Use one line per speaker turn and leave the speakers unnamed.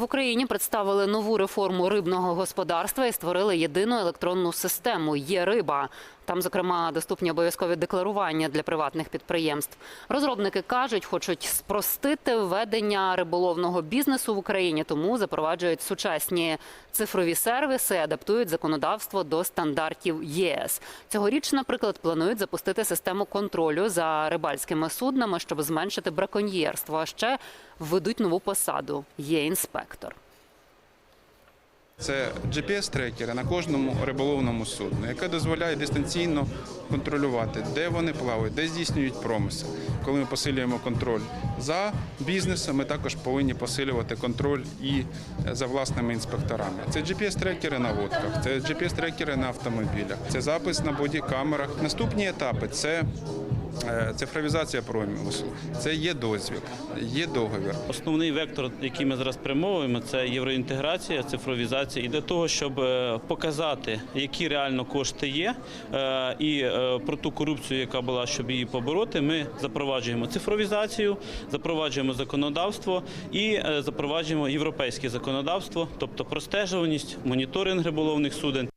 В Україні представили нову реформу рибного господарства і створили єдину електронну систему Є риба. Там, зокрема, доступні обов'язкові декларування для приватних підприємств. Розробники кажуть, хочуть спростити ведення риболовного бізнесу в Україні, тому запроваджують сучасні цифрові сервіси, адаптують законодавство до стандартів ЄС. Цьогоріч, наприклад, планують запустити систему контролю за рибальськими суднами, щоб зменшити браконьєрство. А ще введуть нову посаду є інспектор.
Це GPS-трекери на кожному риболовному судну, яке дозволяє дистанційно контролювати, де вони плавають, де здійснюють промиси. Коли ми посилюємо контроль за бізнесом, ми також повинні посилювати контроль і за власними інспекторами. Це GPS-трекери на лодках, це GPS-трекери на автомобілях, це запис на бодікамерах. Наступні етапи це е, цифровізація промислу, це є дозвіл, є договір.
Основний вектор, який ми зараз спрямовуємо, це євроінтеграція, цифровізація, і для того, щоб е, показати, які реально кошти є, е, і е, про ту корупцію, яка була, щоб її побороти, ми запроваджуємо цифровізацію, запроваджуємо законодавство і е, запроваджуємо європейське законодавство, тобто простежуваність, моніторинг риболовних суден